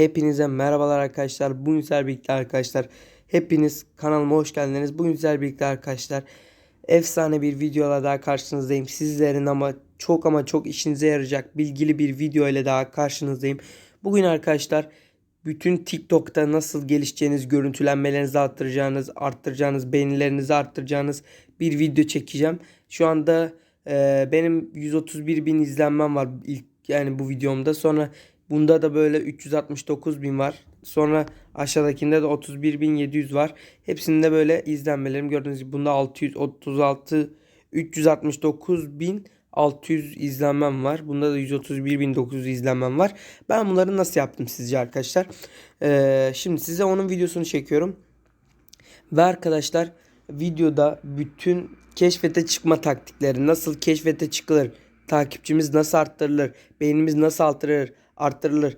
Hepinize merhabalar arkadaşlar. Bugün sizlerle birlikte arkadaşlar. Hepiniz kanalıma hoş geldiniz. Bugün sizlerle birlikte arkadaşlar. Efsane bir videola daha karşınızdayım. Sizlerin ama çok ama çok işinize yarayacak bilgili bir video ile daha karşınızdayım. Bugün arkadaşlar bütün TikTok'ta nasıl gelişeceğiniz, görüntülenmelerinizi arttıracağınız, arttıracağınız, beğenilerinizi arttıracağınız bir video çekeceğim. Şu anda e, benim 131 bin izlenmem var ilk yani bu videomda. Sonra bunda da böyle 369 bin var. Sonra aşağıdakinde de 31.700 var. Hepsinde böyle izlenmelerim gördüğünüz gibi bunda 636 369 bin 600 izlenmem var. Bunda da 131.900 izlenmem var. Ben bunları nasıl yaptım sizce arkadaşlar? Ee, şimdi size onun videosunu çekiyorum. Ve arkadaşlar videoda bütün keşfete çıkma taktikleri nasıl keşfete çıkılır, takipçimiz nasıl arttırılır, beğenimiz nasıl arttırılır, arttırılır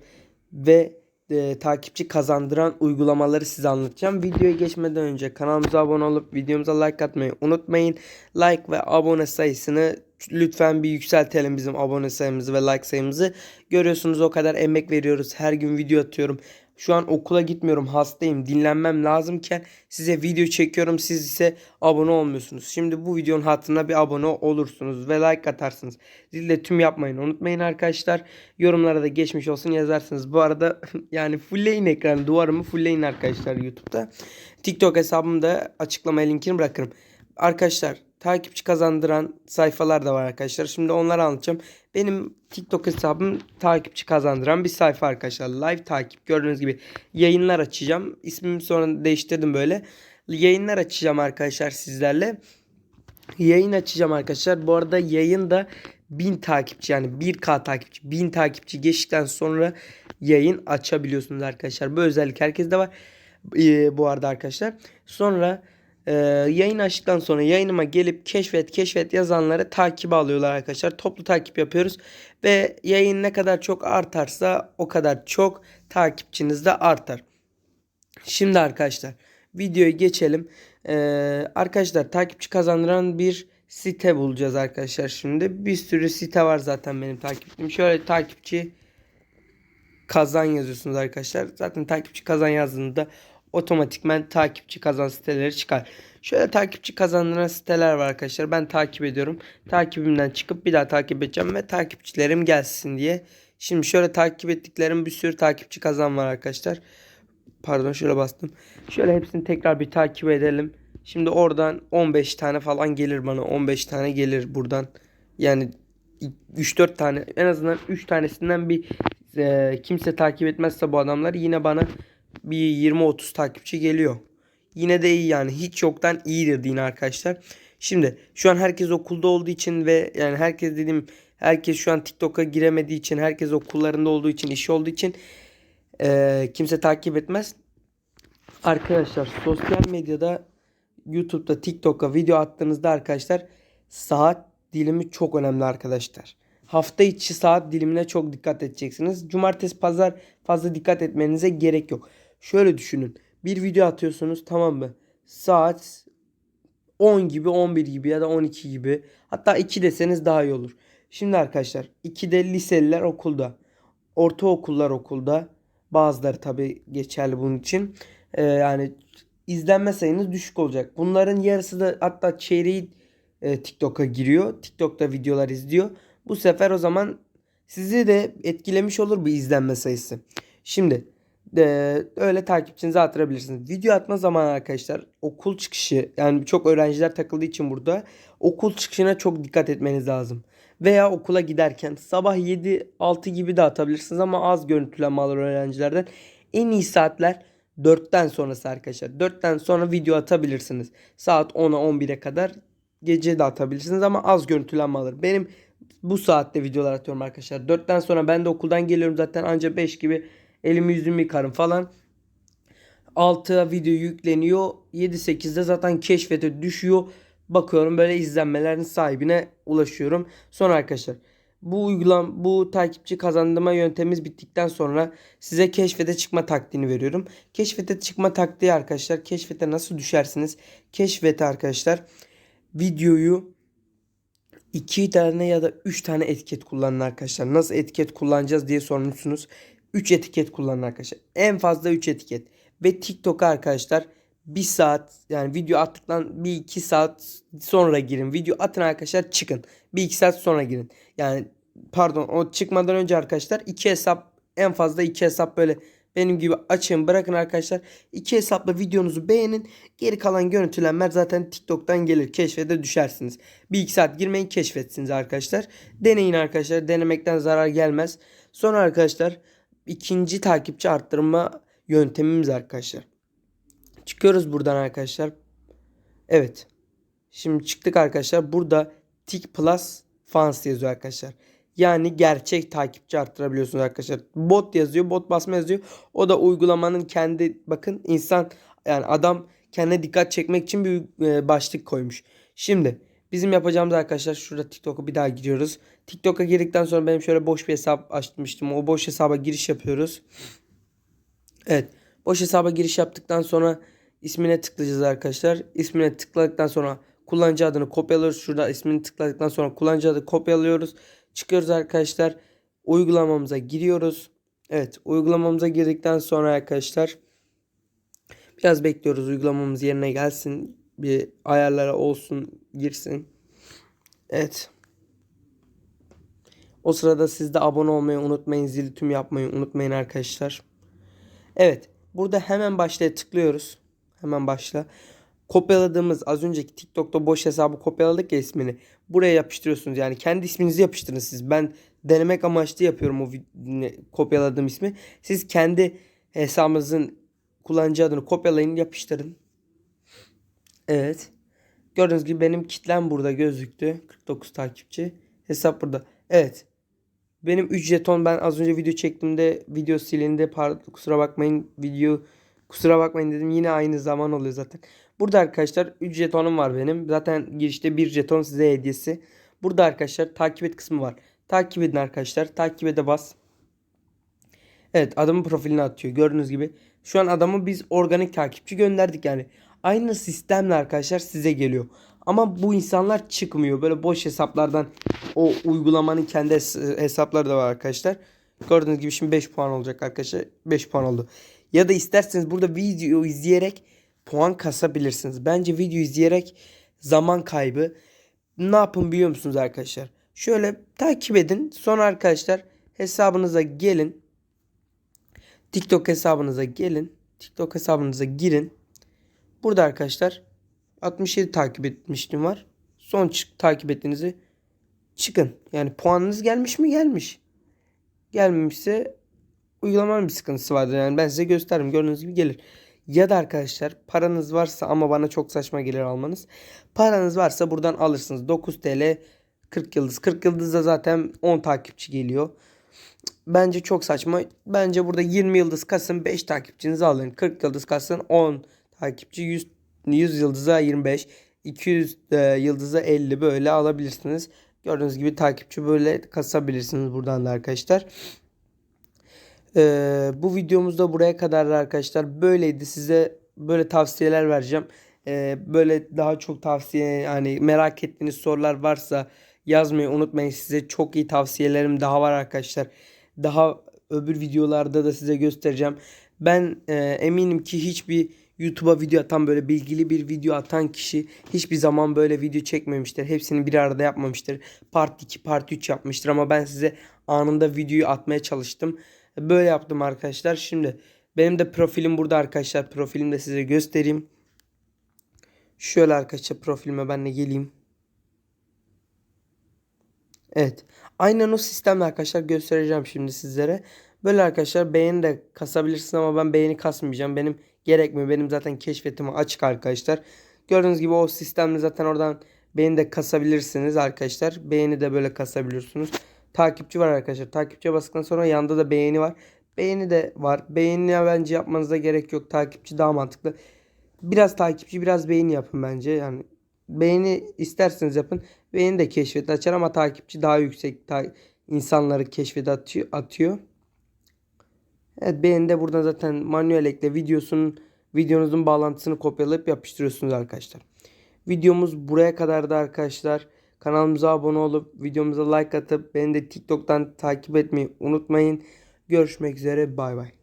ve e, takipçi kazandıran uygulamaları size anlatacağım. Videoya geçmeden önce kanalımıza abone olup videomuza like atmayı unutmayın. Like ve abone sayısını lütfen bir yükseltelim bizim abone sayımızı ve like sayımızı. Görüyorsunuz o kadar emek veriyoruz. Her gün video atıyorum. Şu an okula gitmiyorum hastayım dinlenmem lazımken size video çekiyorum siz ise abone olmuyorsunuz. Şimdi bu videonun hatırına bir abone olursunuz ve like atarsınız. Zilde tüm yapmayın unutmayın arkadaşlar. Yorumlara da geçmiş olsun yazarsınız. Bu arada yani fullleyin ekranı duvarımı fullleyin arkadaşlar YouTube'da. TikTok hesabımda açıklamaya linkini bırakırım. Arkadaşlar takipçi kazandıran sayfalar da var arkadaşlar. Şimdi onları anlatacağım. Benim TikTok hesabım takipçi kazandıran bir sayfa arkadaşlar. Live takip gördüğünüz gibi yayınlar açacağım. İsmimi sonra değiştirdim böyle. Yayınlar açacağım arkadaşlar sizlerle. Yayın açacağım arkadaşlar. Bu arada yayında 1000 takipçi yani 1K takipçi 1000 takipçi geçtikten sonra yayın açabiliyorsunuz arkadaşlar. Bu özellik herkeste var. Ee, bu arada arkadaşlar. Sonra e, yayın açtıktan sonra yayınıma gelip keşfet keşfet yazanları takip alıyorlar arkadaşlar. Toplu takip yapıyoruz ve yayın ne kadar çok artarsa o kadar çok takipçiniz de artar. Şimdi arkadaşlar videoya geçelim. Ee, arkadaşlar takipçi kazandıran bir site bulacağız arkadaşlar şimdi. Bir sürü site var zaten benim takipçim. Şöyle takipçi kazan yazıyorsunuz arkadaşlar. Zaten takipçi kazan yazdığında otomatikman takipçi kazan siteleri çıkar. Şöyle takipçi kazandıran siteler var arkadaşlar. Ben takip ediyorum. Takibimden çıkıp bir daha takip edeceğim ve takipçilerim gelsin diye. Şimdi şöyle takip ettiklerim bir sürü takipçi kazan var arkadaşlar. Pardon şöyle bastım. Şöyle hepsini tekrar bir takip edelim. Şimdi oradan 15 tane falan gelir bana. 15 tane gelir buradan. Yani 3-4 tane en azından 3 tanesinden bir e, kimse takip etmezse bu adamlar yine bana bir 20-30 takipçi geliyor. Yine de iyi yani hiç yoktan iyidir din arkadaşlar. Şimdi şu an herkes okulda olduğu için ve yani herkes dedim herkes şu an TikTok'a giremediği için herkes okullarında olduğu için işi olduğu için e, kimse takip etmez. Arkadaşlar sosyal medyada YouTube'da TikTok'a video attığınızda arkadaşlar saat dilimi çok önemli arkadaşlar. Hafta içi saat dilimine çok dikkat edeceksiniz. Cumartesi pazar fazla dikkat etmenize gerek yok. Şöyle düşünün. Bir video atıyorsunuz tamam mı? Saat 10 gibi 11 gibi ya da 12 gibi. Hatta 2 deseniz daha iyi olur. Şimdi arkadaşlar 2'de liseliler okulda. Ortaokullar okulda. Bazıları tabi geçerli bunun için. Ee, yani izlenme sayınız düşük olacak. Bunların yarısı da hatta çeyreği e, TikTok'a giriyor. TikTok'ta videolar izliyor. Bu sefer o zaman sizi de etkilemiş olur bu izlenme sayısı. Şimdi öyle takipçinizi artırabilirsiniz. Video atma zamanı arkadaşlar okul çıkışı yani çok öğrenciler takıldığı için burada okul çıkışına çok dikkat etmeniz lazım. Veya okula giderken sabah 7-6 gibi de atabilirsiniz ama az görüntülenme alır öğrencilerden. En iyi saatler 4'ten sonrası arkadaşlar. 4'ten sonra video atabilirsiniz. Saat 10'a 11'e kadar gece de atabilirsiniz ama az görüntülenme alır. Benim bu saatte videolar atıyorum arkadaşlar. 4'ten sonra ben de okuldan geliyorum zaten anca 5 gibi elimi yüzümü yıkarım falan. 6'a video yükleniyor. 7-8'de zaten keşfete düşüyor. Bakıyorum böyle izlenmelerin sahibine ulaşıyorum. Sonra arkadaşlar bu uygulam bu takipçi kazandırma yöntemimiz bittikten sonra size keşfete çıkma taktiğini veriyorum. Keşfete çıkma taktiği arkadaşlar. Keşfete nasıl düşersiniz? Keşfete arkadaşlar videoyu iki tane ya da üç tane etiket kullanın arkadaşlar. Nasıl etiket kullanacağız diye sormuşsunuz. 3 etiket kullanın arkadaşlar. En fazla 3 etiket. Ve TikTok'a arkadaşlar 1 saat yani video attıktan 1-2 saat sonra girin. Video atın arkadaşlar çıkın. 1-2 saat sonra girin. Yani pardon o çıkmadan önce arkadaşlar 2 hesap en fazla 2 hesap böyle benim gibi açın bırakın arkadaşlar. İki hesapla videonuzu beğenin. Geri kalan görüntülenmeler zaten TikTok'tan gelir. Keşfete düşersiniz. Bir iki saat girmeyin keşfetsiniz arkadaşlar. Deneyin arkadaşlar. Denemekten zarar gelmez. Sonra arkadaşlar ikinci takipçi arttırma yöntemimiz arkadaşlar. Çıkıyoruz buradan arkadaşlar. Evet. Şimdi çıktık arkadaşlar. Burada Tik Plus Fans yazıyor arkadaşlar. Yani gerçek takipçi arttırabiliyorsunuz arkadaşlar. Bot yazıyor, bot basma yazıyor. O da uygulamanın kendi bakın insan yani adam kendine dikkat çekmek için bir e, başlık koymuş. Şimdi bizim yapacağımız arkadaşlar şurada TikTok'a bir daha giriyoruz. TikTok'a girdikten sonra benim şöyle boş bir hesap açmıştım. O boş hesaba giriş yapıyoruz. Evet. Boş hesaba giriş yaptıktan sonra ismine tıklayacağız arkadaşlar. İsmine tıkladıktan sonra kullanıcı adını kopyalıyoruz. Şurada ismini tıkladıktan sonra kullanıcı adı kopyalıyoruz. Çıkıyoruz arkadaşlar. Uygulamamıza giriyoruz. Evet uygulamamıza girdikten sonra arkadaşlar biraz bekliyoruz uygulamamız yerine gelsin. Bir ayarlara olsun girsin. Evet. O sırada siz de abone olmayı unutmayın. Zili tüm yapmayı unutmayın arkadaşlar. Evet. Burada hemen başlaya tıklıyoruz. Hemen başla. Kopyaladığımız az önceki TikTok'ta boş hesabı kopyaladık ya ismini. Buraya yapıştırıyorsunuz. Yani kendi isminizi yapıştırın siz. Ben denemek amaçlı yapıyorum o kopyaladığım ismi. Siz kendi hesabınızın kullanıcı adını kopyalayın yapıştırın. Evet. Gördüğünüz gibi benim kitlem burada gözüktü. 49 takipçi. Hesap burada. Evet. Benim 3 jeton ben az önce video çektiğimde video silindi. Pardon kusura bakmayın video kusura bakmayın dedim. Yine aynı zaman oluyor zaten. Burada arkadaşlar 3 jetonum var benim. Zaten girişte 1 jeton size hediyesi. Burada arkadaşlar takip et kısmı var. Takip edin arkadaşlar. Takip ede bas. Evet adamın profilini atıyor. Gördüğünüz gibi. Şu an adamı biz organik takipçi gönderdik yani. Aynı sistemle arkadaşlar size geliyor. Ama bu insanlar çıkmıyor. Böyle boş hesaplardan o uygulamanın kendi hesapları da var arkadaşlar. Gördüğünüz gibi şimdi 5 puan olacak arkadaşlar. 5 puan oldu. Ya da isterseniz burada video izleyerek puan kasabilirsiniz. Bence video izleyerek zaman kaybı. Ne yapın biliyor musunuz arkadaşlar? Şöyle takip edin. Sonra arkadaşlar hesabınıza gelin. TikTok hesabınıza gelin. TikTok hesabınıza girin. Burada arkadaşlar 67 takip etmiştim var. Son çık takip ettiğinizi çıkın. Yani puanınız gelmiş mi? Gelmiş. Gelmemişse uygulamanın bir sıkıntısı vardır. Yani ben size gösteririm. Gördüğünüz gibi gelir. Ya da arkadaşlar paranız varsa ama bana çok saçma gelir almanız. Paranız varsa buradan alırsınız. 9 TL 40 yıldız. 40 yıldızda zaten 10 takipçi geliyor. Bence çok saçma. Bence burada 20 yıldız kasın 5 takipçinizi alın. 40 yıldız kasın 10 takipçi 100, 100 yıldıza 25. 200 e, yıldıza 50 böyle alabilirsiniz. Gördüğünüz gibi takipçi böyle kasabilirsiniz buradan da arkadaşlar. Ee, bu videomuzda buraya kadar arkadaşlar böyleydi. Size böyle tavsiyeler vereceğim. Ee, böyle daha çok tavsiye yani merak ettiğiniz sorular varsa yazmayı unutmayın. Size çok iyi tavsiyelerim daha var arkadaşlar. Daha öbür videolarda da size göstereceğim. Ben e, eminim ki hiçbir YouTube'a video atan böyle bilgili bir video atan kişi hiçbir zaman böyle video çekmemiştir. Hepsini bir arada yapmamıştır. Part 2, part 3 yapmıştır ama ben size anında videoyu atmaya çalıştım. Böyle yaptım arkadaşlar. Şimdi benim de profilim burada arkadaşlar. Profilimi de size göstereyim. Şöyle arkadaşlar profilime ben de geleyim. Evet. Aynen o sistemle arkadaşlar göstereceğim şimdi sizlere. Böyle arkadaşlar beğeni de kasabilirsiniz ama ben beğeni kasmayacağım. Benim gerekmiyor. Benim zaten keşfetime açık arkadaşlar. Gördüğünüz gibi o sistemle zaten oradan beğeni de kasabilirsiniz arkadaşlar. Beğeni de böyle kasabiliyorsunuz takipçi var arkadaşlar. Takipçiye bastıktan sonra yanında da beğeni var. Beğeni de var. Beğeni bence yapmanıza gerek yok. Takipçi daha mantıklı. Biraz takipçi biraz beğeni yapın bence. Yani beğeni isterseniz yapın. Beğeni de keşfet açar ama takipçi daha yüksek ta insanları keşfet atıyor. atıyor. Evet beğeni de buradan zaten manuel ekle videosunun videonuzun bağlantısını kopyalayıp yapıştırıyorsunuz arkadaşlar. Videomuz buraya kadar da arkadaşlar. Kanalımıza abone olup videomuza like atıp beni de TikTok'tan takip etmeyi unutmayın. Görüşmek üzere bay bay.